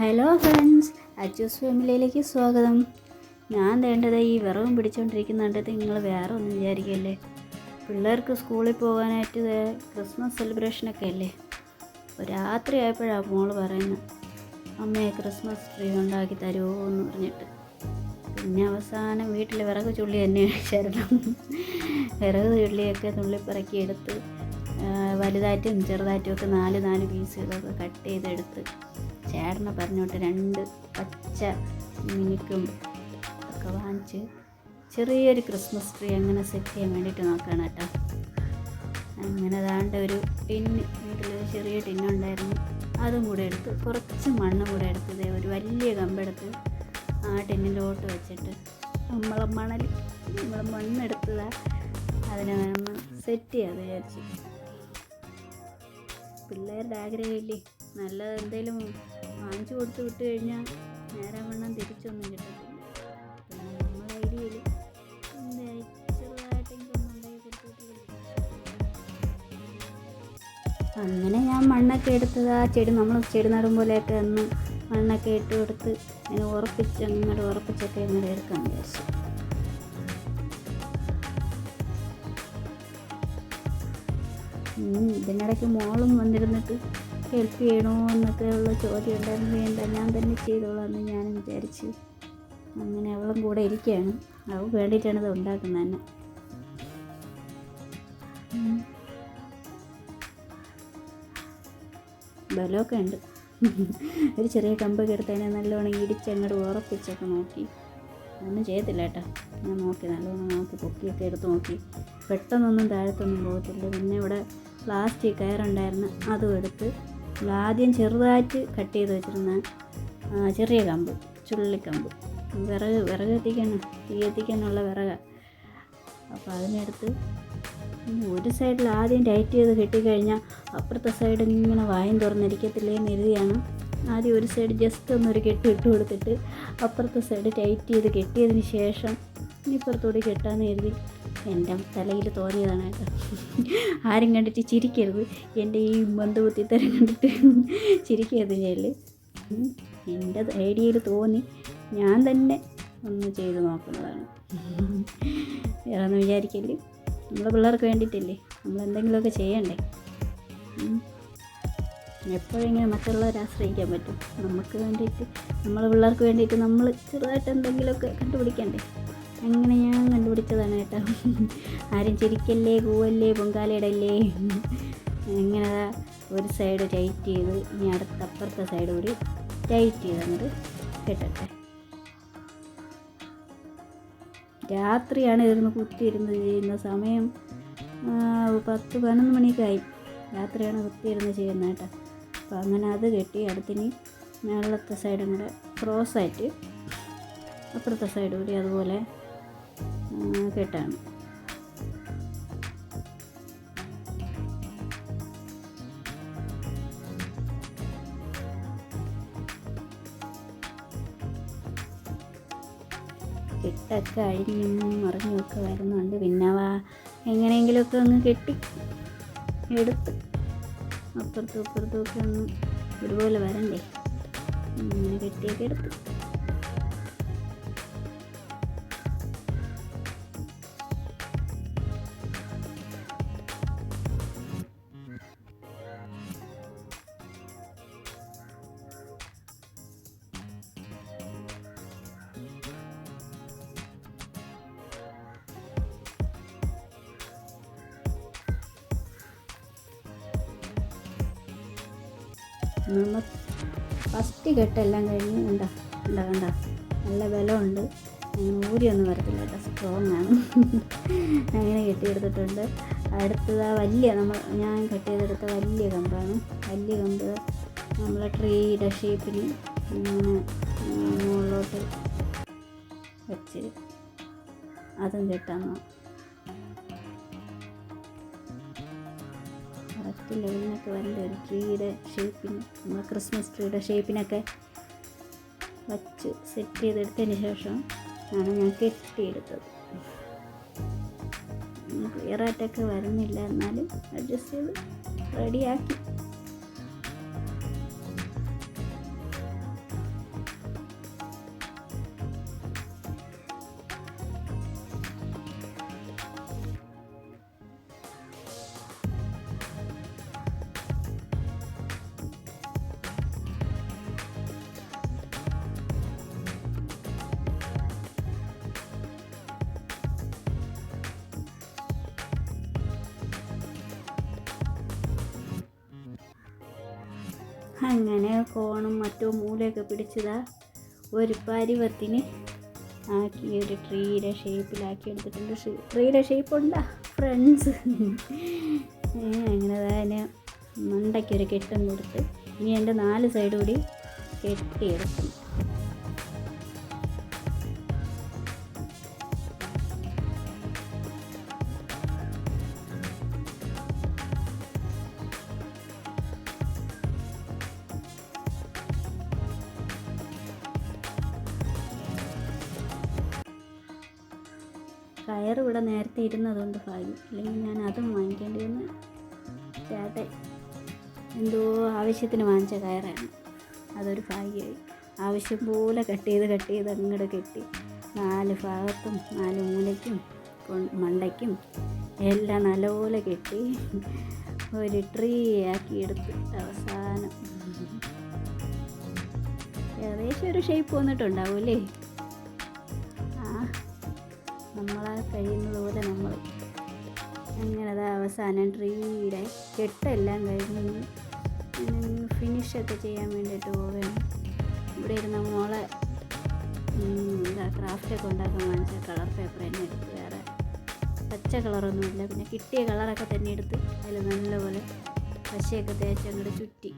Hello friends Achus ഫാമിലിയിലേക്ക് സ്വാഗതം. ഞാൻ വേണ്ടത് ഈ വിറകും പിടിച്ചുകൊണ്ടിരിക്കുന്നുണ്ടത് നിങ്ങൾ വേറെ ഒന്നും വിചാരിക്കല്ലേ? പിള്ളേർക്ക് സ്കൂളിൽ പോകാനായിട്ട് ക്രിസ്മസ് സെലിബ്രേഷനൊക്കെ അല്ലേ? രാത്രി ആയപ്പോഴാണ് മോൾ പറയുന്നത് അമ്മയെ ക്രിസ്മസ് ട്രീ ഉണ്ടാക്കി തരുമോ എന്ന് പറഞ്ഞിട്ട്. പിന്നെ അവസാനം വീട്ടിൽ വിറക് ചുള്ളി തന്നെ അടിച്ചായിരുന്നു. വിറക് ചുള്ളിയൊക്കെ തുള്ളിപ്പിറക്കി എടുത്ത് ആ, വലുതായിട്ടും ചെറുതായിട്ടും ഒക്കെ നാല് നാല് പീസുകളൊക്കെ കട്ട് ചെയ്തെടുത്ത് ചേട്ടനെ പറഞ്ഞോട്ട് രണ്ട് പച്ച മിനിക്കും ഒക്കെ വാങ്ങിച്ച് ചെറിയൊരു ക്രിസ്മസ് ട്രീ അങ്ങനെ സെറ്റ് ചെയ്യാൻ വേണ്ടിയിട്ട് നോക്കുകയാണ് കേട്ടോ. അങ്ങനെ ദാണ്ട ഒരു ടിന്ന് വീട്ടിൽ ചെറിയ ടിന്നുണ്ടായിരുന്നു അതും കൂടെ എടുത്ത് കുറച്ച് മണ്ണും കൂടെ എടുത്ത് ദേ ഒരു വലിയ കമ്പെടുത്ത് ആ ടിന്നിലോട്ട് വെച്ചിട്ട് നമ്മളെ മണൽ നമ്മളെ മണ്ണെടുത്തതാ അതിനെ നമ്മൾ സെറ്റ് ചെയ്യാതെ വിചാരിച്ചു. പിള്ളേരുടെ ആഗ്രഹമില്ലേ നല്ല എന്തെങ്കിലും വാങ്ങിച്ചു കൊടുത്ത് വിട്ട് കഴിഞ്ഞാൽ നേരെ വണ്ണം തിരിച്ചൊന്നും കിട്ടത്തില്ല. അങ്ങനെ ഞാൻ മണ്ണൊക്കെ എടുത്തത് ആ ചെടി നമ്മൾ ചെടി നടും പോലെയൊക്കെ ഒന്ന് മണ്ണൊക്കെ ഇട്ട് കൊടുത്ത് അങ്ങനെ ഉറപ്പിച്ച് അങ്ങോട്ട് ഉറപ്പിച്ചൊക്കെ അങ്ങനെ എടുക്കാൻ വിചാരിച്ചു. ഇതിനിടയ്ക്ക് മോളും വന്നിരുന്നിട്ട് ഹെൽപ്പ് ചെയ്യണോ എന്നൊക്കെ ഉള്ള ചോദ്യം ഉണ്ടായിരുന്നു വേണ്ട ഞാൻ തന്നെ ചെയ്തോളാം എന്ന് ഞാൻ വിചാരിച്ചു അങ്ങനെ അവളും കൂടെ ഇരിക്കുകയാണ്. അവൾ വേണ്ടിയിട്ടാണ് ഇത് ഉണ്ടാക്കുന്നത് തന്നെ ബലമൊക്കെ ഉണ്ട്. ഒരു ചെറിയ കമ്പൊക്കെ എടുത്തതിനെ നല്ലോണം ഇടിച്ചങ്ങോട്ട് ഉറപ്പിച്ചൊക്കെ നോക്കി. ഒന്നും ചെയ്യത്തില്ല കേട്ടോ. ഞാൻ നോക്കി നല്ലോണം നോക്കി പൊക്കിയൊക്കെ എടുത്ത് നോക്കി. പെട്ടെന്നൊന്നും താഴത്തൊന്നും പോകത്തില്ല. പിന്നെ ഇവിടെ പ്ലാസ്റ്റിക് കയറുണ്ടായിരുന്നു. അതും എടുത്ത് ആദ്യം ചെറുതായിട്ട് കട്ട് ചെയ്ത് വെച്ചിരുന്ന ചെറിയ കമ്പ് ചുള്ളിക്കമ്പ് വിറക് വിറക് എത്തിക്കാൻ തീ എത്തിക്കാനുള്ള വിറക. അപ്പോൾ അതിനെടുത്ത് ഒരു സൈഡിൽ ആദ്യം ടൈറ്റ് ചെയ്ത് കെട്ടിക്കഴിഞ്ഞാൽ അപ്പുറത്തെ സൈഡ് ഇങ്ങനെ വായും തുറന്നിരിക്കത്തില്ലേ എന്ന് എഴുതിയാണ്. ആദ്യം ഒരു സൈഡ് ജസ്റ്റ് ഒന്നൊരു കെട്ട് ഇട്ട് കൊടുത്തിട്ട് അപ്പുറത്തെ സൈഡ് ടൈറ്റ് ചെയ്ത് കെട്ടിയതിന് ശേഷം ഇപ്പുറത്തോടെ കെട്ടാന്ന് എഴുതി. എന്റെ തലയിൽ തോന്നിയതാണ് കേട്ടോ. ആരും കണ്ടിട്ട് ചിരിക്കരുത്. എന്റെ ഈ ബന്ധുബുദ്ധിത്തരം കണ്ടിട്ട് ചിരിക്കരുത് ഞാൻ എന്റെ ഐഡിയയിൽ തോന്നി ഞാൻ തന്നെ ഒന്ന് ചെയ്ത് നോക്കുന്നതാണ്. വേറെ ഒന്നും വിചാരിക്കല്ലേ? നമ്മളെ പിള്ളേർക്ക് വേണ്ടിയിട്ടല്ലേ? നമ്മൾ എന്തെങ്കിലുമൊക്കെ ചെയ്യണ്ടേ? എപ്പോഴെങ്കിലും മറ്റുള്ളവരെ ആശ്രയിക്കാൻ പറ്റും. നമുക്ക് വേണ്ടിയിട്ട് നമ്മൾ പിള്ളേർക്ക് വേണ്ടിയിട്ട് നമ്മൾ ചെറുതായിട്ട് എന്തെങ്കിലുമൊക്കെ കണ്ടുപിടിക്കണ്ടേ? അങ്ങനെ ഞാൻ കണ്ടുപിടിച്ചതാണ് കേട്ടോ. ആരും ചിരിക്കല്ലേ കൂവല്ലേ പൊങ്കാലയിടല്ലേ. അങ്ങനെ ദാ ഒരു സൈഡ് ടൈറ്റ് ചെയ്ത് ഇനി അടുത്ത അപ്പുറത്തെ സൈഡ് കൂടി ടൈറ്റ് ചെയ്ത് അങ്ങോട്ട് കെട്ടട്ടെ. രാത്രിയാണ് ഇരുന്ന് കുത്തിയിരുന്ന് ചെയ്യുന്ന സമയം പത്ത് പതിനൊന്ന് മണിയൊക്കെ ആയി. രാത്രിയാണ് കുത്തിയിരുന്ന് ചെയ്യുന്നത് കേട്ടോ. അപ്പോൾ അങ്ങനെ അത് കെട്ടി അടുത്തിനി മേളത്തെ സൈഡും കൂടെ ക്രോസായിട്ട് അപ്പുറത്തെ സൈഡ് കൂടി അതുപോലെ കെട്ടാണ്. കെട്ടൊക്കെ അഴിഞ്ഞും മറിഞ്ഞുമൊക്കെ വരുന്നുണ്ട് പിന്നെ വാ എങ്ങനെയെങ്കിലുമൊക്കെ ഒന്ന് കെട്ടി എടുത്ത് അപ്പുറത്തും ഇപ്പുറത്തും ഒക്കെ ഒന്ന് ഒരുപോലെ വരണ്ടേ? അങ്ങനെ കെട്ടിയൊക്കെ എടുത്ത്. നമ്മൾ ഫസ്റ്റ് കെട്ടെല്ലാം കഴിഞ്ഞ് കണ്ട? കണ്ട കണ്ട? നല്ല ബലമുണ്ട്. ഊരിയൊന്നും വരത്തില്ല കേട്ടോ. സ്ട്രോങ് ആണ്. അങ്ങനെ കെട്ടിയെടുത്തിട്ടുണ്ട്. അടുത്തത് വലിയ നമ്മൾ ഞാൻ കട്ട് ചെയ്തെടുത്ത വലിയ കമ്പാണ്. വലിയ കമ്പ് നമ്മളെ ട്രീയുടെ ആ, മുകളിലോട്ട് വെച്ച് അതും കെട്ടാൻ നോക്കാം. കറക്റ്റ് ലെവലിനൊക്കെ വരേണ്ട ഒരു ട്രീയുടെ ഷേപ്പിന് നമ്മൾ ക്രിസ്മസ് ട്രീയുടെ ഷേപ്പിനൊക്കെ വച്ച് സെറ്റ് ചെയ്തെടുത്തതിന് ശേഷം ആണ് ഞാൻ കെട്ടിയെടുത്തത്. ക്ലിയറായിട്ടൊക്കെ വരുന്നില്ല. എന്നാലും അഡ്ജസ്റ്റ് ചെയ്ത് റെഡിയാക്കി അങ്ങനെ കോണും മറ്റോ മൂലയൊക്കെ പിടിച്ചതാ ഒരു പരുവത്തിന് ആക്കി ഒരു ട്രീയുടെ ഷേപ്പിലാക്കി എടുത്തിട്ടുണ്ട്. ട്രീയുടെ ഷേപ്പ് ഉണ്ടാ ഫ്രണ്ട്സ് അങ്ങനെ അതിന് മണ്ടയ്ക്കൊരു കെട്ടും കൊടുത്ത് ഇനി എന്റെ നാല് സൈഡ് കൂടി കെട്ടിയെടുക്കും ഇരുന്നതുകൊണ്ട് ഭാഗ്യം. അല്ലെങ്കിൽ ഞാൻ അതും വാങ്ങിക്കേണ്ടി വന്ന് ചേട്ടൻ എന്തോ ആവശ്യത്തിന് വാങ്ങിച്ച കയറാണ്. അതൊരു ഭാഗ്യമായി. ആവശ്യം പോലെ കട്ട് ചെയ്ത് കട്ട് ചെയ്ത് അങ്ങോട്ട് കെട്ടി. നാല് ഭാഗത്തും നാല് മൂലയ്ക്കും മണ്ടയ്ക്കും എല്ലാം നല്ലപോലെ കെട്ടി ഒരു ട്രീ ആക്കി എടുത്ത് അവസാനം. ഏകദേശം ഒരു ഷേപ്പ് വന്നിട്ടുണ്ടാവും അല്ലേ? നമ്മളാ കഴിയുന്നത് പോലെ നമ്മൾ. അങ്ങനെ അത് അവസാനം ട്രീയുടെ കെട്ടെല്ലാം കഴിഞ്ഞ് ഫിനിഷൊക്കെ ചെയ്യാൻ വേണ്ടിയിട്ട് പോവുകയാണ്. ഇവിടെ ഇരുന്ന മോളെ ക്രാഫ്റ്റ് ക്രാഫ്റ്റൊക്കെ ഉണ്ടാക്കാൻ വാങ്ങിച്ച കളർ പേപ്പർ തന്നെ എടുത്ത് വേറെ. പച്ച കളറൊന്നുമില്ല പിന്നെ കിട്ടിയ കളറൊക്കെ തന്നെ എടുത്ത് അതിൽ നല്ലപോലെ പശയൊക്കെ തേച്ച് അങ്ങോട്ട് ചുറ്റി.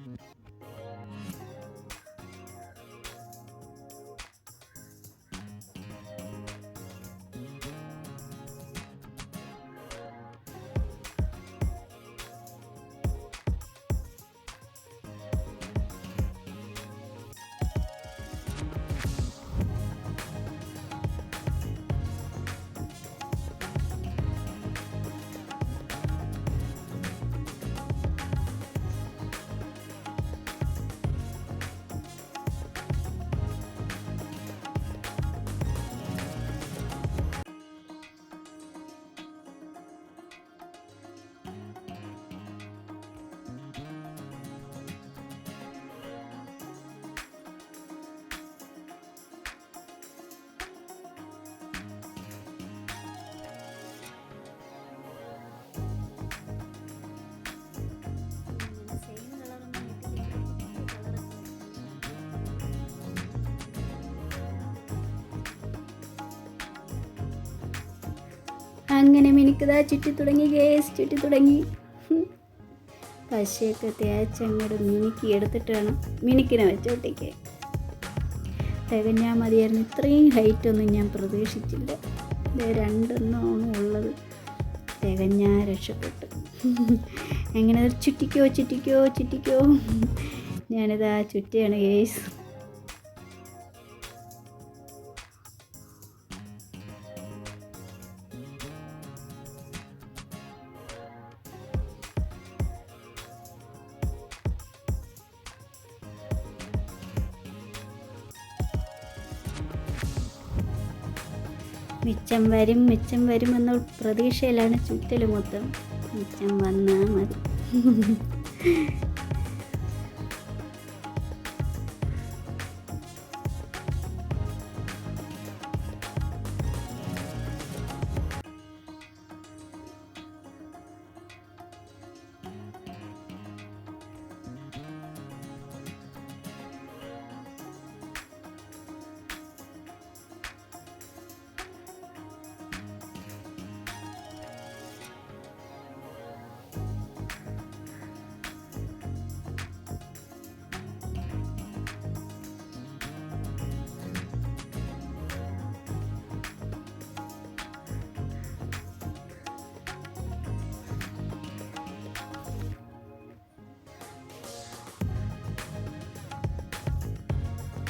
അങ്ങനെ മിനിക്കതാ ചുറ്റി തുടങ്ങി ഗേസ് ചുറ്റി തുടങ്ങി. പശയൊക്കെ പശയൊക്കെ തേച്ചങ്ങോട്ട് മിനുക്കി എടുത്തിട്ട് വേണം മിനുക്കിനെ വെച്ചോട്ടേക്ക്. തികഞ്ഞാൽ മതിയായിരുന്നു. ഇത്രയും ഹൈറ്റ് ഒന്നും ഞാൻ പ്രതീക്ഷിച്ചില്ല. ഇത് രണ്ടെണ്ണമാണ് ഉള്ളത്. തികഞ്ഞാൽ രക്ഷപ്പെട്ടു. എങ്ങനെ ചുറ്റിക്കോ ചുറ്റിക്കോ ചുറ്റിക്കോ. ഞാനിതാ ചുറ്റിയാണ് ഗേസ്. മിച്ചം വരും മിച്ചം വരുമെന്ന പ്രതീക്ഷയിലാണ് ചുറ്റൽ മൊത്തം. മിച്ചം വന്നാൽ മതി.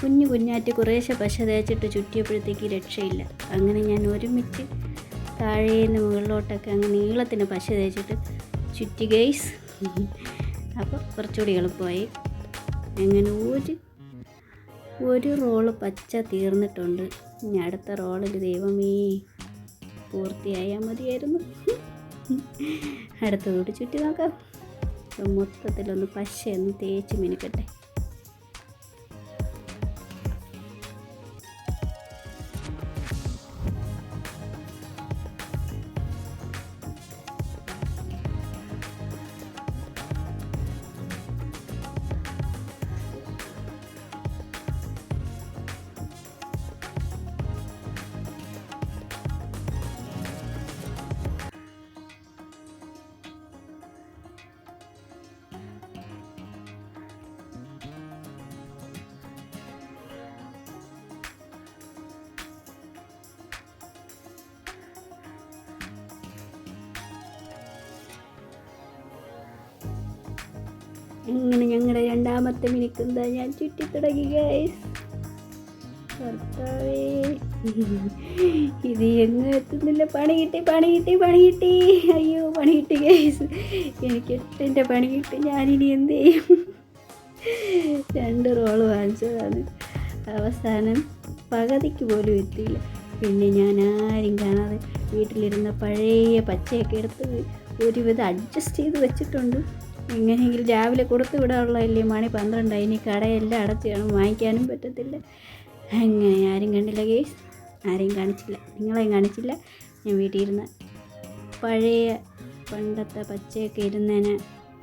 കുഞ്ഞു കുഞ്ഞാറ്റ് കുറേശ്ശെ പശ തേച്ചിട്ട് ചുറ്റിയപ്പോഴത്തേക്ക് രക്ഷയില്ല. അങ്ങനെ ഞാൻ ഒരുമിച്ച് താഴേന്ന് മുകളിലോട്ടൊക്കെ അങ്ങ് നീളത്തിന് പശ തേച്ചിട്ട് ചുറ്റി ഗൈസ്. അപ്പോൾ കുറച്ചുകൂടി എളുപ്പമായി. അങ്ങനെ ഒരു ഒരു റോൾ പച്ച തീർന്നിട്ടുണ്ട്. ഇനി അടുത്ത റോളിൽ ദൈവമേ പൂർത്തിയായാൽ മതിയായിരുന്നു. അടുത്തതോട് ചുറ്റി നോക്കാം. മൊത്തത്തിലൊന്ന് പശയൊന്ന് തേച്ച് മിനുക്കട്ടെ. ഇങ്ങനെ ഞങ്ങളുടെ രണ്ടാമത്തെ മിനിക്കെന്താ ഞാൻ ചുറ്റി തുടങ്ങി ഗൈസ് ഭർത്താവേ. ഇത് എങ്ങും എത്തുന്നില്ല. പണി കിട്ടി പണി കിട്ടി പണി കിട്ടി. അയ്യോ പണി കിട്ടി ഗൈസ് എനിക്ക് എട്ടിന്റെ പണി കിട്ടി. ഞാനിനി എന്ത് ചെയ്യും? രണ്ട് റോൾ വാങ്ങിച്ചതാണ്. അവസാനം പകുതിക്ക് പോലും എത്തിയില്ല. പിന്നെ ഞാൻ ആരും കാണാതെ വീട്ടിലിരുന്ന പഴയ പച്ചയൊക്കെ എടുത്ത് ഒരുവിധം അഡ്ജസ്റ്റ് ചെയ്ത് വെച്ചിട്ടുണ്ട്. എങ്ങനെയെങ്കിലും രാവിലെ കൊടുത്തു വിടാനുള്ളതല്ലേ മണി പന്ത്രണ്ടായി ഇനി കടയെല്ലാം അടച്ചു കാണും വാങ്ങിക്കാനും പറ്റത്തില്ല. അങ്ങനെ ആരും കണ്ടില്ല കേസ് ആരെയും കാണിച്ചില്ല. നിങ്ങളെയും കാണിച്ചില്ല. ഞാൻ വീട്ടിൽ ഇരുന്ന് പഴയ പണ്ടത്തെ പച്ചയൊക്കെ ഇരുന്നതിന്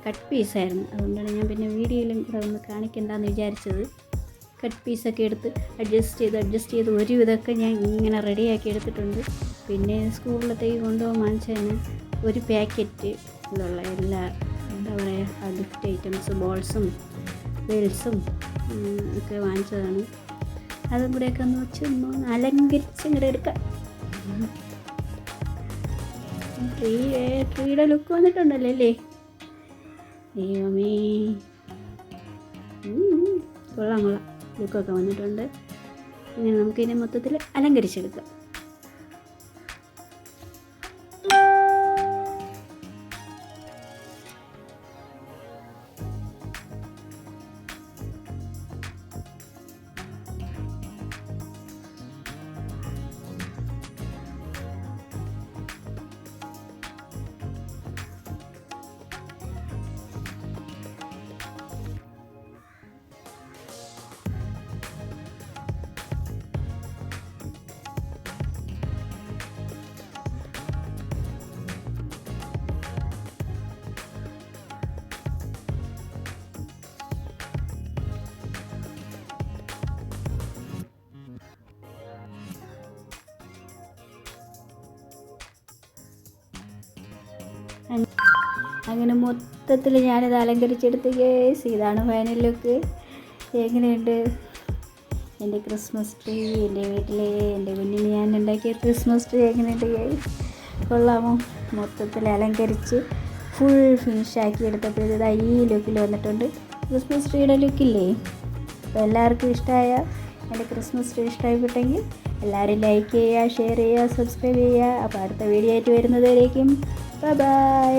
കട്ട് പീസായിരുന്നു അതുകൊണ്ടാണ് ഞാൻ പിന്നെ വീഡിയോയിലും കൂടെ ഒന്ന് കാണിക്കണ്ടെന്ന് വിചാരിച്ചത്. കട്ട് പീസൊക്കെ എടുത്ത് അഡ്ജസ്റ്റ് ചെയ്ത് അഡ്ജസ്റ്റ് ചെയ്ത് ഒരു വിധമൊക്കെ ഞാൻ ഇങ്ങനെ റെഡിയാക്കി എടുത്തിട്ടുണ്ട്. പിന്നെ സ്കൂളിലത്തേക്ക് കൊണ്ടുപോകാൻ വാങ്ങിച്ചതിന് ഒരു പാക്കറ്റ് ഉള്ള എല്ലാ എന്താ പറയുക ഗിഫ്റ്റ് ഐറ്റംസ് ബോൾസും വെൽസും ഒക്കെ വാങ്ങിച്ചതാണ്. അതും കൂടെയൊക്കെ ഒന്ന് വെച്ച് ഒന്ന് അലങ്കരിച്ച് ഇങ്ങോട്ട് എടുക്കാം. ട്രീ ട്രീയുടെ ലുക്ക് വന്നിട്ടുണ്ടല്ലോ അല്ലേ? ദൈവമേ. കൊള്ളാം കൊള്ളാം. ലുക്കൊക്കെ വന്നിട്ടുണ്ട്. ഇങ്ങനെ നമുക്കിതിനെ മൊത്തത്തിൽ അലങ്കരിച്ചെടുക്കാം. അങ്ങനെ മൊത്തത്തിൽ ഞാനിത് അലങ്കരിച്ചെടുത്ത് കേസ് ഇതാണ് ഫൈനൽ ലുക്ക് എങ്ങനെയുണ്ട്? എന്റെ ക്രിസ്മസ് ട്രീ എന്റെ വീട്ടിലെ എന്റെ കുഞ്ഞിന് ഞാൻ ഉണ്ടാക്കിയ ക്രിസ്മസ് ട്രീ എങ്ങനെയുണ്ട്? കേസ് കൊള്ളാമോ? മൊത്തത്തിൽ അലങ്കരിച്ച് ഫുൾ ഫിനിഷാക്കി എടുത്തപ്പോൾ ഇതാ ഈ ലുക്കിൽ വന്നിട്ടുണ്ട്. ക്രിസ്മസ് ട്രീയുടെ ലുക്കില്ലേ അപ്പോൾ എല്ലാവർക്കും ഇഷ്ടമായ എന്റെ ക്രിസ്മസ് ട്രീ ഇഷ്ടമായിപ്പെട്ടെങ്കിൽ എല്ലാവരും ലൈക്ക് ചെയ്യുക ഷെയർ ചെയ്യുക സബ്സ്ക്രൈബ് ചെയ്യുക. അപ്പോൾ അടുത്ത വീഡിയോ ആയിട്ട് വരുന്നതുവരേക്കും. ബൈ